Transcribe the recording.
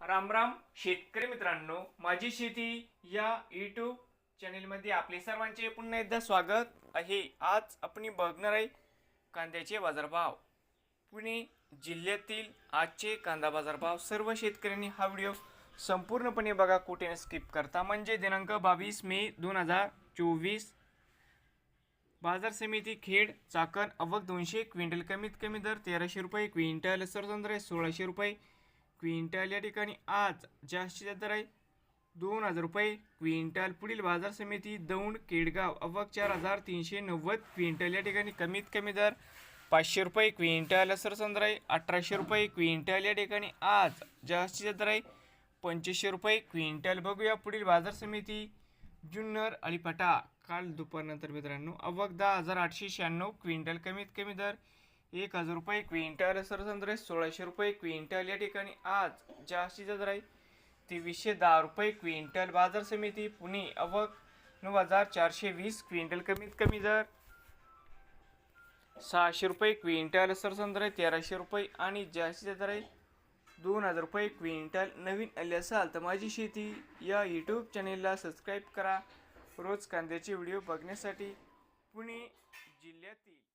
राम राम शेतकरी मित्रांनो. माझी शेती या यूट्यूब चॅनेलमध्ये आपले सर्वांचे पुन्हा एकदा स्वागत आहे. आज आपण बघणार आहे कांद्याचे बाजारभाव. पुणे जिल्ह्यातील आजचे कांदा बाजारभाव सर्व शेतकऱ्यांनी हा व्हिडिओ संपूर्णपणे बघा कुठे स्किप करता. म्हणजे दिनांक बावीस मे दोन हजार चोवीस. बाजार समिती खेड चाकण अवक दोनशे क्विंटल कमीत कमी दर तेराशे रुपये क्विंटल सरसंद्र सोळाशे रुपये क्विंटल या ठिकाणी आज जास्तीचा दर आहे दोन हजार रुपये. क्विंटल पुढील बाजार समिती दौंड केडगाव अवक चार हजार तीनशे नव्वद. क्विंटल या ठिकाणी कमीत कमी दर पाचशे रुपये. क्विंटल सरसंद्र आहे अठराशे रुपये. क्विंटल या ठिकाणी आज जास्तीचा दर आहे पंचवीसशे रुपये. क्विंटल बघूया पुढील बाजार समिती जुन्नर अळीपाटा. काल दुपारनंतर मित्रांनो अवक दहा हजार आठशे शहाण्णव. क्विंटल कमीत कमी दर एक हजार रुपये क्विंटल सरसंद्र सोळाशे रुपये क्विंटल. या ठिकाणी आज जास्तीचा दर आहे. तेवीसशे दहा रुपये क्विंटल. बाजार समिती पुणे अवक नऊ हजार चारशे वीस क्विंटल. कमीत कमी दर सहाशे रुपये क्विंटल सरसंद्र तेराशे रुपये. आणि जास्तीचा दर आहे दोन हजार रुपये क्विंटल. नवीन आले असाल तर माझी शेती या यूट्यूब चॅनेलला सबस्क्राईब करा. रोज कांद्याचे व्हिडिओ बघण्यासाठी पुणे जिल्ह्यातील